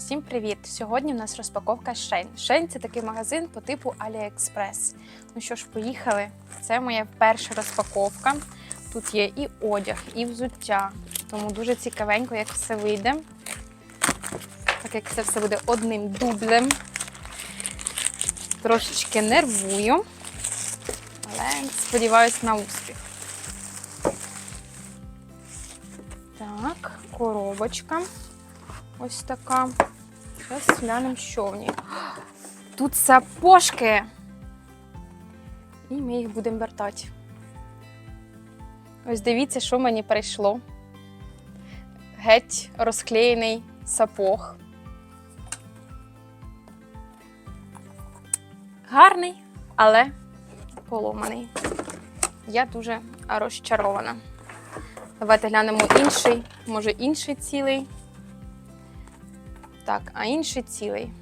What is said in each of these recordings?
Всім привіт! Сьогодні у нас розпаковка Shein. Shein – це такий магазин по типу AliExpress. Ну що ж, поїхали. Це моя перша розпаковка. Тут є і одяг, і взуття. Тому дуже цікавенько, як все вийде. Так як це все буде одним дублем. Трошечки нервую, але сподіваюся на успіх. Так, коробочка. Ось така. Зараз глянемо, що в ній. Тут сапожки. І ми їх будемо вертати. Ось дивіться, що мені прийшло. Геть розклеєний сапог. Гарний, але поломаний. Я дуже розчарована. Давайте глянемо інший, може інший цілий. Так, а інший цілий.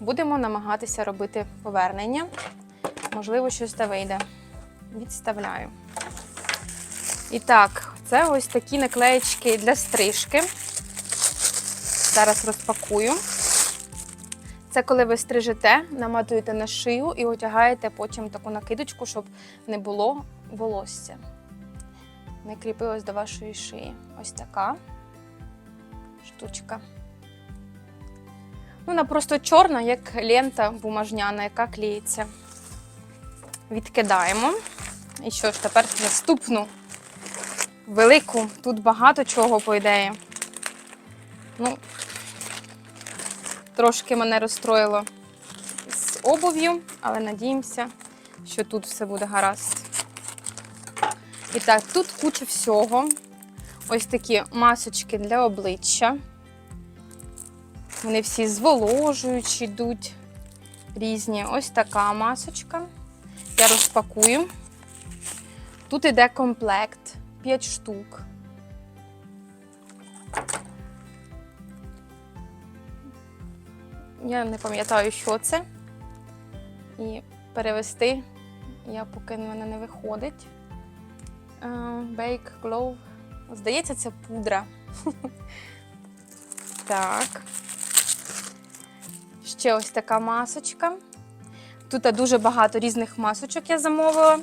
Будемо намагатися робити повернення. Можливо, щось та вийде. Відставляю. І так, це ось такі наклеєчки для стрижки. Зараз розпакую. Це коли ви стрижете, наматуєте на шию і одягаєте потім таку накидочку, щоб не було волосся. Не кріпилось до вашої шиї. Ось така штучка. Ну, Вона просто чорна, як лента бумажняна, яка клеїться. Відкидаємо. І що ж, тепер наступну велику. Тут багато чого, по ідеї. Ну, трошки мене розстроїло з обув'ю, але надіємося, що тут все буде гаразд. І так, тут куча всього. Ось такі масочки для обличчя. Вони всі зволожуючі йдуть різні. Ось така масочка. Я розпакую. Тут іде комплект 5 штук. Я не пам'ятаю, що це. І перевести я поки в мене не виходить. Е, Bake Glow. Здається, це пудра. Так. Ще ось така масочка. Тут дуже багато різних масочок я замовила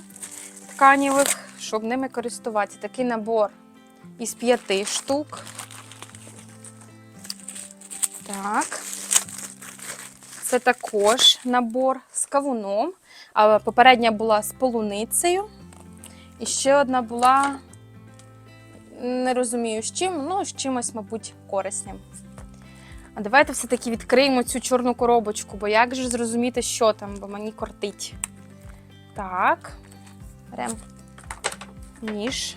тканівих, щоб ними користуватися. Такий набор із п'яти штук. Так. Це також набор з кавуном. Попередня була з полуницею. І ще одна була, не розумію з чим, ну, з чимось, мабуть, корисним. А давайте все-таки відкриємо цю чорну коробочку, бо як же зрозуміти, що там, бо мені кортить. Так, беремо ніж.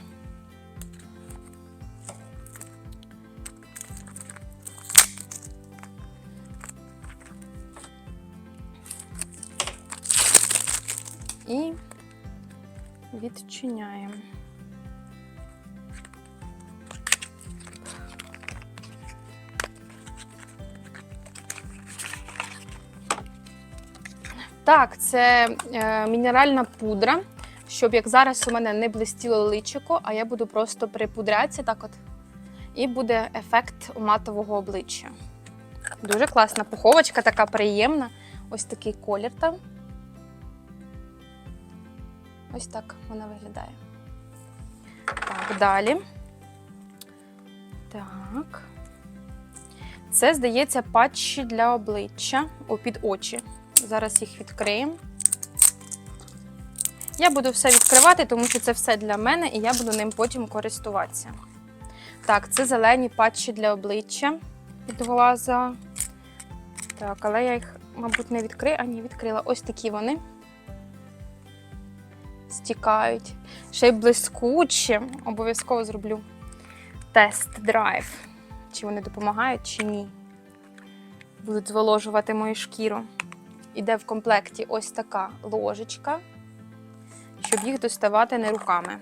І відчиняємо. Так, це е, мінеральна пудра, щоб як зараз у мене не блистіло личико, а я буду просто припудрятися так от. І буде ефект матового обличчя. Дуже класна пуховочка, така приємна. Ось такий колір там. Ось так вона виглядає. Так, далі. Так. Це, здається, патчі для обличчя під очі. Зараз їх відкриємо. Я буду все відкривати, тому що це все для мене, і я буду ним потім користуватися. Так, це зелені патчі для обличчя від глаза. Так, але я їх, мабуть, не відкрию. А ні, відкрила. Ось такі вони. Стікають. Ще й блискучі. Обов'язково зроблю тест-драйв. Чи вони допомагають, чи ні. Будуть зволожувати мою шкіру. Іде в комплекті ось така ложечка, щоб їх доставати не руками.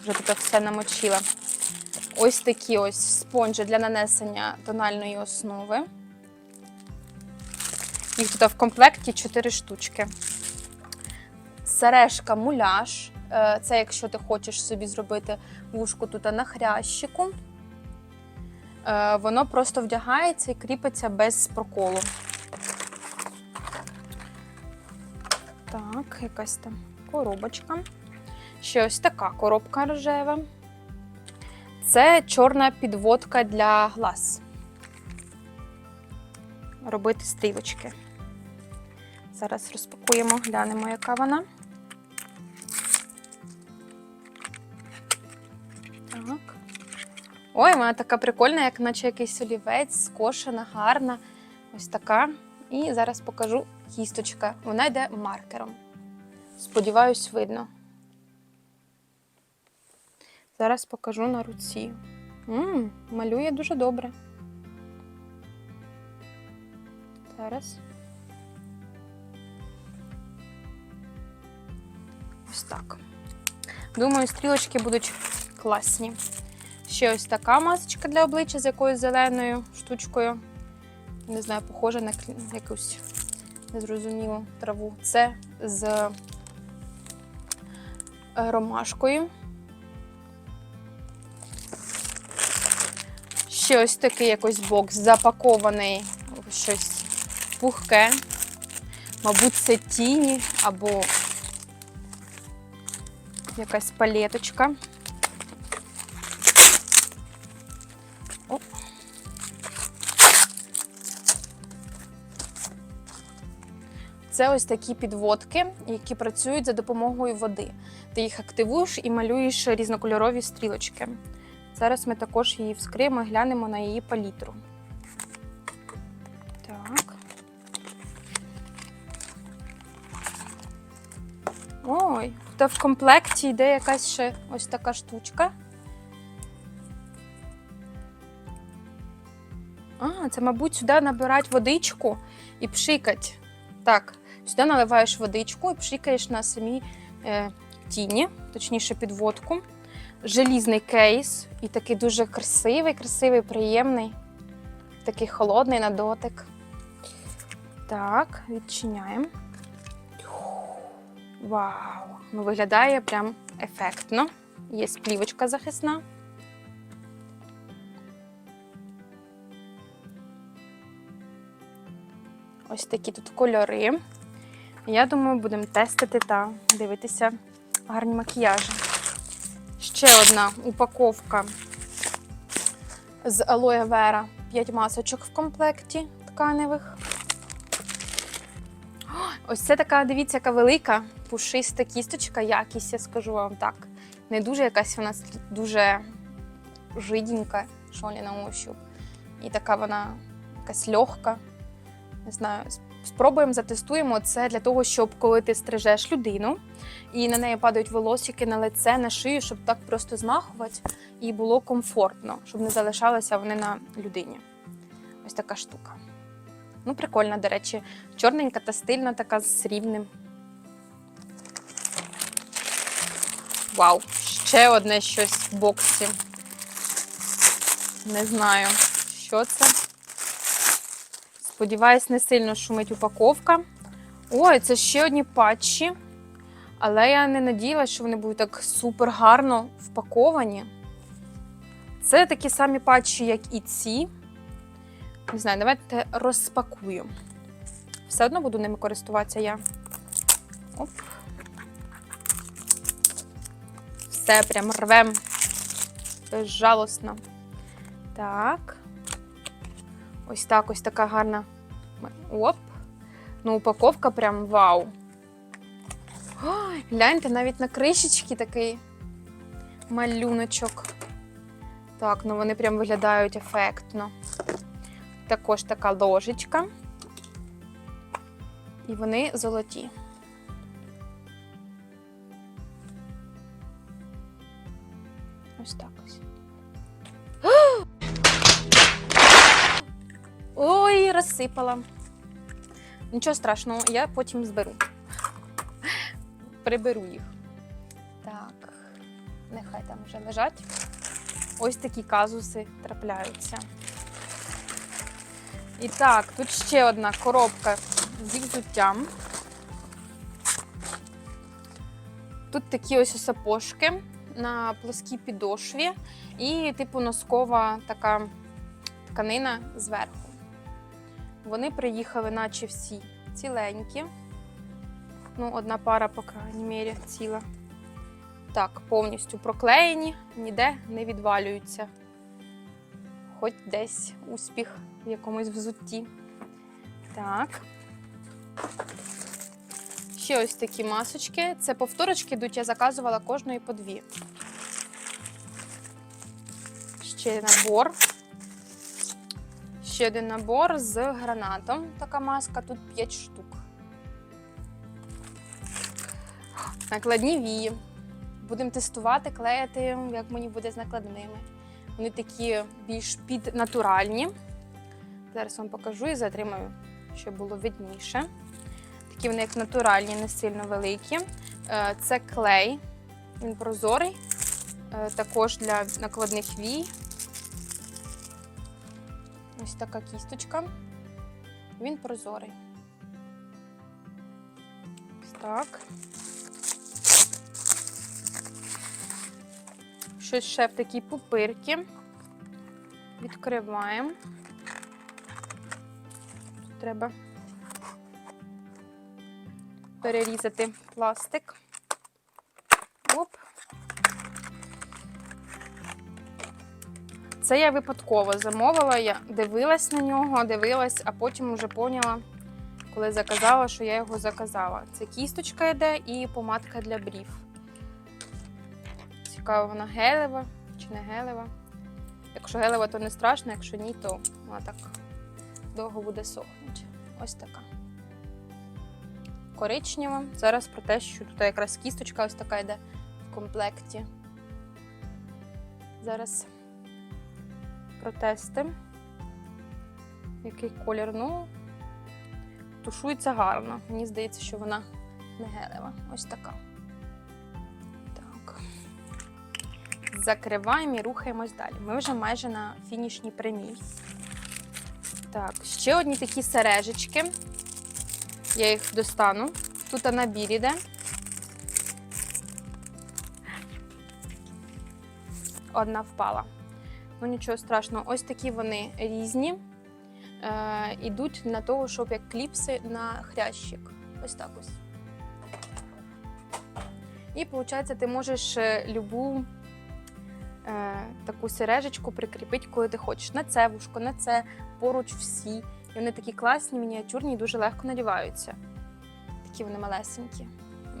Вже тут все намочила. Ось такі ось спонжі для нанесення тональної основи. Їх тут в комплекті 4 штучки. Сережка муляж. Е, Це якщо ти хочеш собі зробити вушку тут на хрящику. е, воно просто вдягається і кріпиться без проколу. Так, якась там коробочка. Ще ось така коробка рожева. Це чорна підводка для глаз. Робити стрілочки. Зараз розпакуємо, глянемо, яка вона. Так. Ой, вона така прикольна, як наче якийсь олівець, скошена, гарна. Ось така. І зараз покажу кісточка. Вона йде маркером. Сподіваюсь, видно. Зараз покажу на руці. м малює дуже добре. Зараз. Ось так. Думаю, стрілочки будуть класні. Ще ось така масочка для обличчя з якоюсь зеленою штучкою. Не знаю, похожа на якусь незрозумілу траву. Це з е, ромашкою. Ще ось такий якийсь бокс запакований в щось пухке. Мабуть, це тіні або якась палеточка. О. Це ось такі підводки, які працюють за допомогою води. Ти їх активуєш і малюєш різнокольорові стрілочки. Зараз ми також її вскриємо і глянемо на її палітру. Так. Ой, та в комплекті йде якась ще ось така штучка. А, це, мабуть, сюди набирать водичку і пшикать. Так, сюди наливаєш водичку і пшикаєш на самій е, тіні, точніше підводку. Желізний кейс і такий дуже красивий, красивий, приємний. Такий холодний на дотик. Так, відчиняємо. Вау! Ну, виглядає прям ефектно. Є плівочка захисна. Ось такі тут кольори. Я думаю, будемо тестити та дивитися гарні макіяжі. Ще одна упаковка з алоє вера. 5 масочок в комплекті тканевих. Ось це така, дивіться, яка велика, пушиста кісточка, якість, я скажу вам так. Не дуже якась вона дуже жиденька, що ли, на ощуп. І така вона якась легка. Не знаю, спробуємо, затестуємо. Це для того, щоб коли ти стрижеш людину, і на неї падають волосики на лице, на шию, щоб так просто змахувати і було комфортно, щоб не залишалися вони на людині. Ось така штука. Ну, прикольна, до речі, чорненька та стильна, така з рівним. Вау! Ще одне щось в боксі. Не знаю, що це. Сподіваюсь, не сильно шумить упаковка. Ой, це ще одні патчі. Але я не надіялася, що вони будуть так супер гарно впаковані. Це такі самі патчі, як і ці. Не знаю, давайте розпакую. Все одно буду ними користуватися я. Оп. Все прям рвем. Безжалостно. Так. Ось так, ось така гарна. Оп. Ну, упаковка прям вау. Ой, гляньте, навіть на кришечки такий малюночок. Так, ну вони прям виглядають ефектно. Також така ложечка. І вони золоті. Ой, розсипала. Нічого страшного, я потім зберу. Приберу їх. Так, нехай там вже лежать. Ось такі казуси трапляються. І так, тут ще одна коробка зі взуттям. Тут такі ось сапожки на плоскій підошві і, типу, носкова така тканина зверху. Вони приїхали, наче всі ціленькі. Ну, одна пара, по крайній мірі, ціла. Так, повністю проклеєні, ніде не відвалюються. Хоч десь успіх в якомусь взутті. Так. Ще ось такі масочки. Це повторочки йдуть, я заказувала кожної по дві. Ще набор. Ще один набор з гранатом. Така маска, тут 5 штук. Накладні вії. Будемо тестувати, клеїти, як мені буде з накладними. Вони такі більш піднатуральні. Зараз вам покажу і затримаю, щоб було видніше. Такі вони як натуральні, не сильно великі. Е, Це клей, він прозорий, е, також для накладних вій. Ось така кісточка. Він прозорий. Так. Щось ще в такій пупирці. Відкриваємо. Тут треба перерізати пластик. Це я випадково замовила, я дивилась на нього, дивилась, а потім вже поняла, коли заказала, що я його заказала. Це кісточка йде і помадка для брів. Цікаво, вона гелева чи не гелева. Якщо гелева, то не страшно, якщо ні, то вона так довго буде сохнути. Ось така. Коричнева. Зараз про те, що тут якраз кісточка ось така йде в комплекті. Зараз протести. Який колір? Ну, тушується гарно. Мені здається, що вона не гелева. Ось така. Так. Закриваємо і рухаємось далі. Ми вже майже на фінішній прямій. Так, ще одні такі сережечки. Я їх достану. Тут набір іде. Одна впала. Ну нічого страшного, ось такі вони різні. Е, ідуть на того, щоб як кліпси на хрящик. Ось так ось. І виходить, ти можеш е, любу е, таку сережечку прикріпити, коли ти хочеш. На це вушко, на це поруч всі. І вони такі класні, мініатюрні і дуже легко надіваються. Такі вони малесенькі.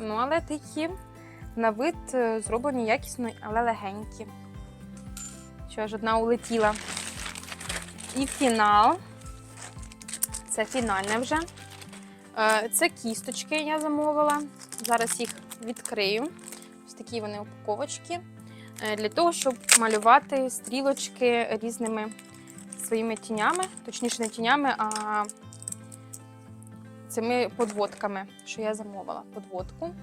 Ну, але такі на вид е, зроблені якісно, але легенькі. Що ж, одна улетіла. І фінал. Це фінальне вже. Е, Це кісточки я замовила. Зараз їх відкрию. Ось такі вони упаковочки. Е, Для того, щоб малювати стрілочки різними своїми тінями, точніше, не тінями, а цими подводками, що я замовила. Подводку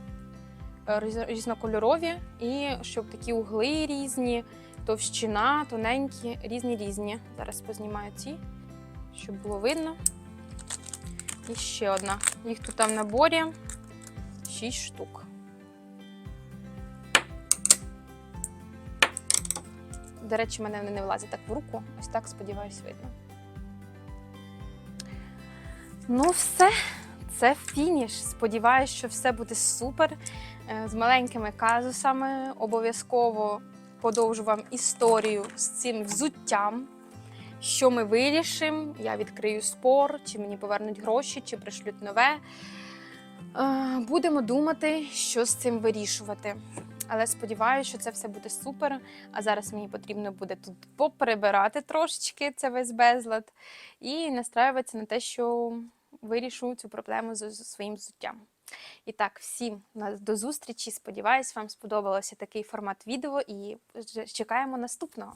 Е, різнокольорові, і щоб такі угли різні, товщина, тоненькі, різні різні. Зараз познімаю ці, щоб було видно. І ще одна. Їх тут в наборі 6 штук. До речі, мене вони не влазять так в руку. Ось так, сподіваюсь, видно. Ну, все. Це фініш. Сподіваюсь, що все буде супер. Е, З маленькими казусами. Обов'язково подовжу вам історію з цим взуттям. Що ми вирішимо? Я відкрию спор, чи мені повернуть гроші, чи пришлють нове. Е, Будемо думати, що з цим вирішувати. Але сподіваюся, що це все буде супер. А зараз мені потрібно буде тут поприбирати трошечки це весь безлад і настраюватися на те, що вирішу цю проблему з з своїм взуттям. І так, всім до зустрічі. Сподіваюсь, вам сподобався такий формат відео і чекаємо наступного.